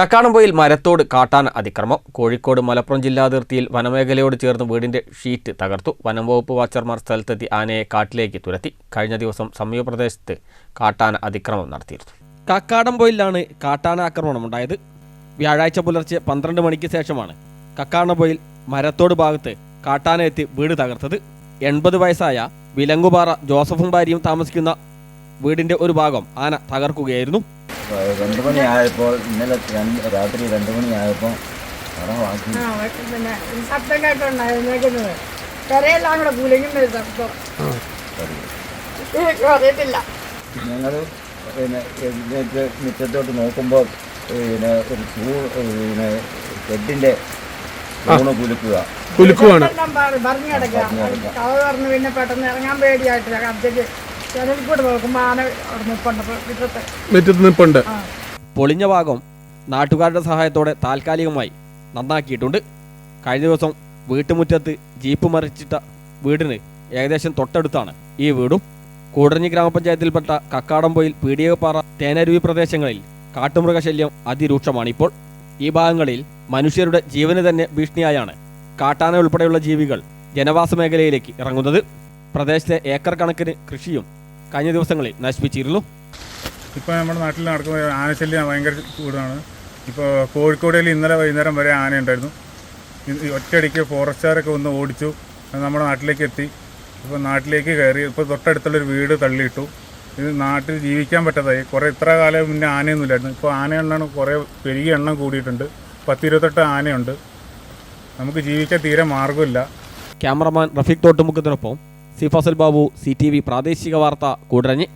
കക്കാടംപൊയിൽ മരത്തോട് കാട്ടാന അതിക്രമം. കോഴിക്കോട് മലപ്പുറം ജില്ലാതിർത്തിയിൽ വനമേഖലയോട് ചേർന്ന് വീടിന്റെ ഷീറ്റ് തകർത്തു. വനം വകുപ്പ് വാച്ചർമാർ സ്ഥലത്തെത്തി ആനയെ കാട്ടിലേക്ക് തുരത്തി. കഴിഞ്ഞ ദിവസം സമീപപ്രദേശത്ത് കാട്ടാന അതിക്രമം നടത്തിയിരുന്നു. കക്കാടംപൊയിലാണ് കാട്ടാന ആക്രമണം ഉണ്ടായത് വ്യാഴാഴ്ച പുലർച്ചെ പന്ത്രണ്ട് മണിക്ക് ശേഷമാണ് കക്കാടംപൊയിൽ മരത്തോട് ഭാഗത്ത് കാട്ടാന എത്തി വീട് തകർത്തത്. എൺപത് വയസ്സായ വിലങ്ങുപാറ ജോസഫും ഭാര്യയും താമസിക്കുന്ന വീടിന്റെ ഒരു ഭാഗം ആന തകർക്കുകയായിരുന്നു. രണ്ട് മണിയായപ്പോൾ ഇന്നലെ രണ്ട് രാത്രി രണ്ട് മണിയായപ്പോൾ കടമാക്കി ആ പക്ഷെ പിന്നെ ഒരു ശബ്ദം കേട്ടോണ്ടാ എഴുന്നേക്കുന്നത് പെരയെല്ലാം കൂടെ കുലുങ്ങുന്ന ഒരു ശബ്ദം എനിക്ക് അറിയത്തില്ല. ഞങ്ങൾ പിന്നെ എഴുന്നേറ്റ് മുറ്റത്തോട്ട് നോക്കുമ്പോൾ പിന്നെ ഒരു ചൂ പിന്നെ ഷെഡിന്റെ തൂണ് കുലുക്കുക കുലുക്കുവാണ് പറഞ്ഞു കിടക്കുക പറഞ്ഞു പിന്നെ പെട്ടെന്ന് ഇറങ്ങാൻ പേടിയായിട്ടില്ല. അബ്ജയ്ക്ക് മുറ്റത്ത്. പൊളിഞ്ഞ ഭാഗം നാട്ടുകാരുടെ സഹായത്തോടെ താൽക്കാലികമായി നന്നാക്കിയിട്ടുണ്ട്. കഴിഞ്ഞ ദിവസം വീട്ടുമുറ്റത്ത് ജീപ്പ് മറിച്ചിട്ട വീടിന് ഏകദേശം തൊട്ടടുത്താണ് ഈ വീടും. കൂടഞ്ഞി ഗ്രാമപഞ്ചായത്തിൽപ്പെട്ട കക്കാടംപൊയിൽ പീടികപ്പാറ തേനരുവി പ്രദേശങ്ങളിൽ കാട്ടുമൃഗശല്യം അതിരൂക്ഷമാണ് ഇപ്പോൾ ഈ ഭാഗങ്ങളിൽ മനുഷ്യരുടെ ജീവന് തന്നെ ഭീഷണിയായാണ് കാട്ടാന ഉൾപ്പെടെയുള്ള ജീവികൾ ജനവാസ മേഖലയിലേക്ക് ഇറങ്ങുന്നത്. പ്രദേശത്തെ ഏക്കർ കണക്കിന് കൃഷിയും കഴിഞ്ഞ ദിവസങ്ങളിൽ നശിപ്പിച്ചിരുന്നു. ഇപ്പോൾ നമ്മുടെ നാട്ടിൽ നടക്കുന്ന ആനശല്യം ഭയങ്കര കൂടുതലാണ്. ഇപ്പോൾ കോഴിക്കോടിൽ ഇന്നലെ വൈകുന്നേരം വരെ ആന ഉണ്ടായിരുന്നു ഒറ്റയടിക്ക് ഫോറസ്റ്റുകാരൊക്കെ ഒന്ന് ഓടിച്ചു. നമ്മുടെ നാട്ടിലേക്ക് എത്തി. ഇപ്പോൾ നാട്ടിലേക്ക് കയറി ഇപ്പോൾ തൊട്ടടുത്തുള്ളൊരു വീട് തള്ളിയിട്ടു. ഇത് നാട്ടിൽ ജീവിക്കാൻ പറ്റാതായി. കുറേ ഇത്ര കാലം മുന്നേ ആനയൊന്നുമില്ലായിരുന്നു ഇപ്പോൾ ആന എണ്ണം കുറേ പെരുകിയ എണ്ണം കൂടിയിട്ടുണ്ട്. പത്തിരുപത്തെട്ട് ആനയുണ്ട്. നമുക്ക് ജീവിക്കാൻ തീരെ മാർഗമില്ല cameraman Rafeeq തോട്ടുമുക്കത്തിനൊപ്പം C Fazal Babu C T V പ്രാദേശിക വാർത്ത കൂടരഞ്ഞ്.